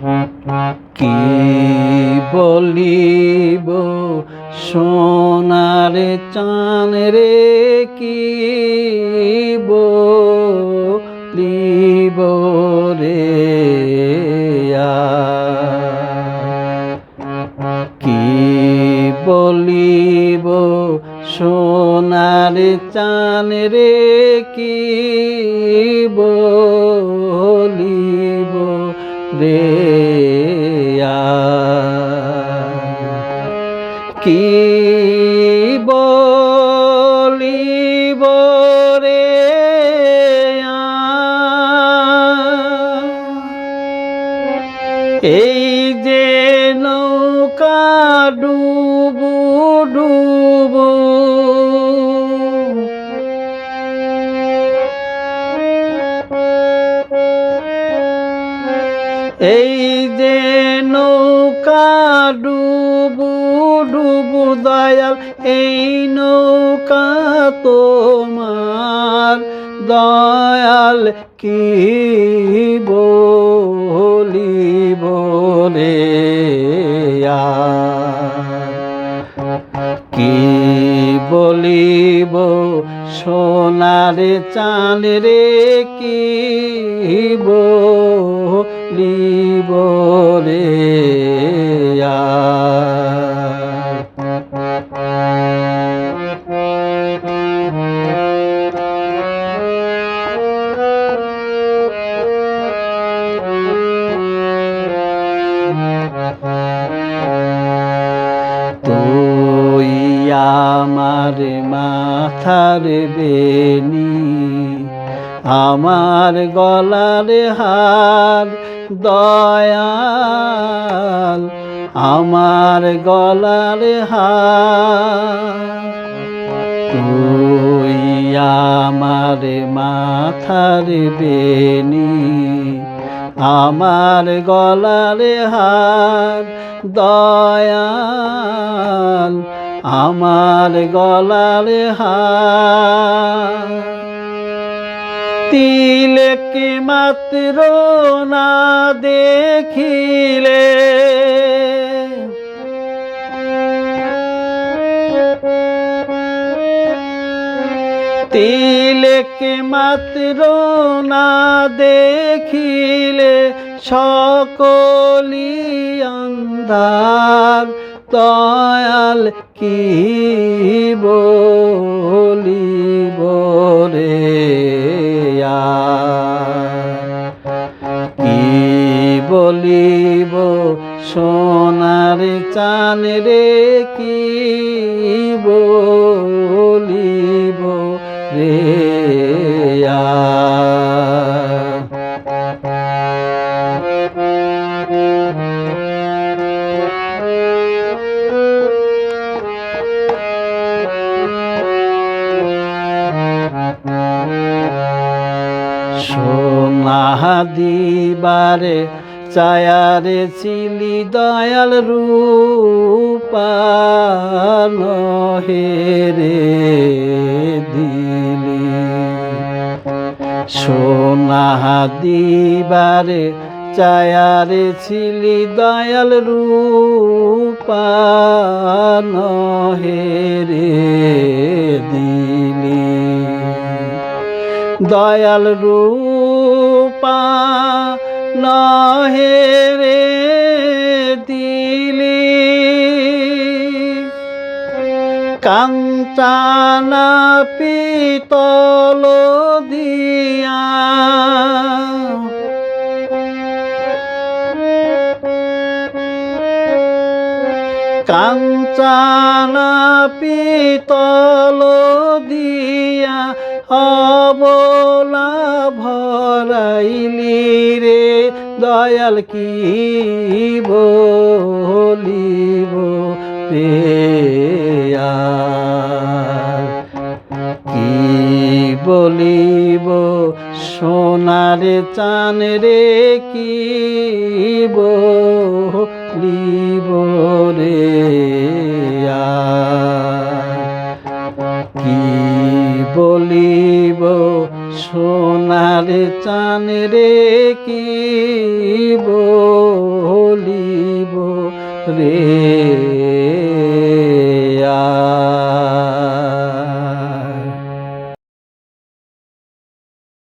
কি বলিব সোনার চান রে কি বলিব রে কি বলিব সোনার চান রে কি বলিব আয়। কি বলিব রে এই যে নৌকা ডুবু ডুবু দয়াল, এই নৌকা তোমার দয়াল কি বলিব রে আয়। কি বলিব সোনার চান রে, কি আয়। তুই আমার মাথার বেনি আমার গলার হার দয়াল, আমার গলার হার। তুই আমার মাথার বেনি আমার গলার হার দয়াল, আমার গলার হার। তিলক মাত্র না দেখিলে? তিলক মাত্র না দেখিলে? সকলি অন্ধার দয়াল কি সোনার চান রে কি বলিব রে। সোনা দিবারে চায়ারে চিলি দয়াল রূপান হেরে দিলি। সোনা দিবারে চায়ারে ছিলি দয়াল রূপান হেরে দিলি। দয়াল রূপা নহে রে দিলি কাঞ্চানা পিতল দিয়া। কাঞ্চানা পিতল দিয়া অবলা দয়াল কি বলিব কি বলিব সোনার চান রে কি বলিব রে কি বলিব সোনার চান রে কি বলিব রে?